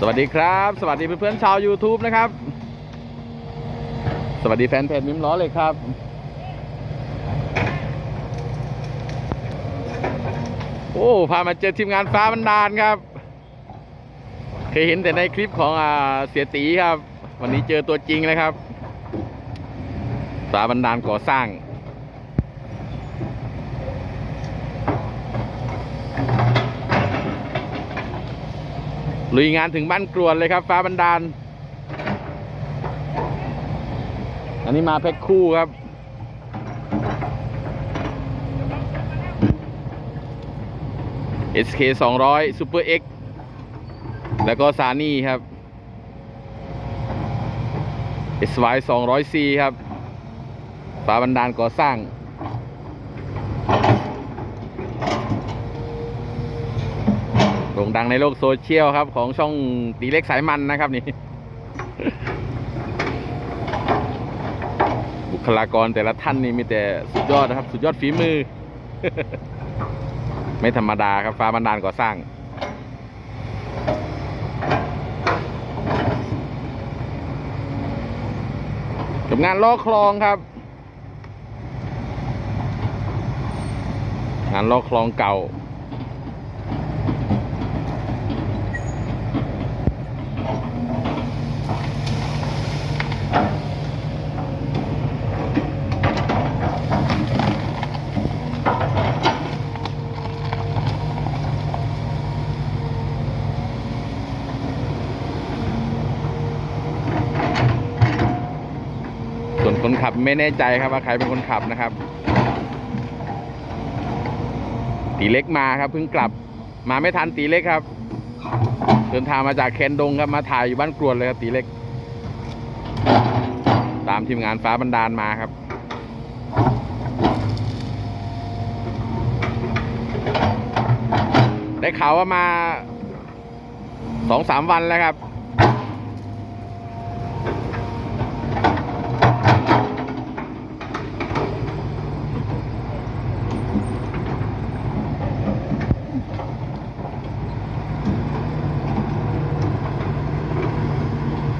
สวัสดีครับ สวัสดีเพื่อนๆชาว YouTube นะครับ สวัสดีแฟนเพจมิมล้อเลยครับ โอ้พามาเจอทีมงานฟ้าบันดาลครับ เคยเห็นแต่ในคลิปของอ่าเสียตีครับ วันนี้เจอตัวจริงเลยครับ ฟ้าบันดาลก่อสร้าง ลุยงานถึงบ้านกรวนเลยครับ ฟ้าบันดาล อันนี้มาแพ็คคู่ครับ SK 200 Super X แล้วก็ซานี่ครับ SY 200C ครับฟ้าบันดาลก่อสร้าง โด่งดังในโลกโซเชียลครับ ของช่องตีเล็กสายมันนะครับนี่ บุคลากรแต่ละท่านนี่มีแต่สุดยอดนะครับ สุดยอดฝีมือ ไม่ธรรมดาครับฟ้าบันดาลก่อสร้างกับงานลอกคลองครับ งานลอกคลองเก่า คนขับไม่แน่ใจครับว่าใครเป็นคนขับนะครับ ตีเล็กมาครับเพิ่งกลับ มาไม่ทันตีเล็กครับ เดินทางมาจากแคนดงครับมาถ่ายอยู่บ้านกรวนเลยครับตีเล็ก ตามทีมงานฟ้าบันดาลมาครับได้ข่าวว่ามาสองสามวันแล้วครับ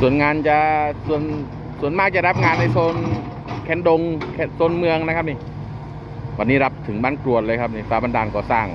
ส่วนงานจะส่วนส่วนมากจะรับงานในโซนแคนดงโซนเมืองนะครับนี่วันนี้รับถึงบ้านกรวดเลยครับนี่ฟ้าบันดาลก่อสร้าง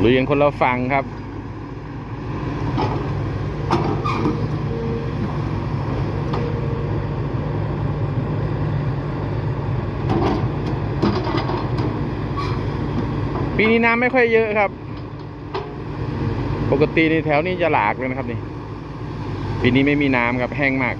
หรือยังคนเราฟังครับ ปีนี้น้ำไม่ค่อยเยอะครับ ปกติในแถวนี้จะหลากเลยนะครับนี่ ปีนี้ไม่มีน้ำครับแห้งมาก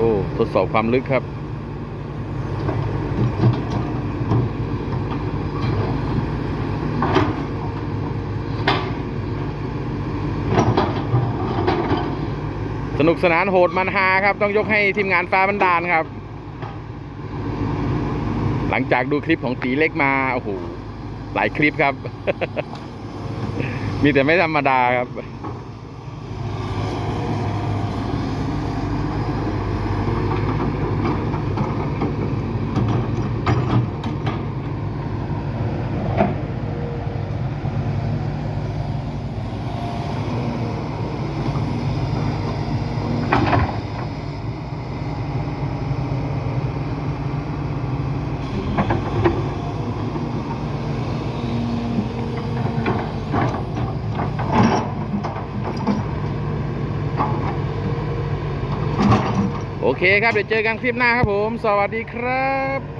อ้ทดสอบความลึกครับ สนุกสนานโหดมันฮาครับ ต้องยกให้ทีมงานฟ้าบันดาลครับ หลังจากดูคลิปของตีเล็กมา โอ้โห หลายคลิปครับ มีแต่ไม่ธรรมดาครับ อเคครับ เดี๋ยวเจอกันคลิปหน้าครับผม สวัสดีครับ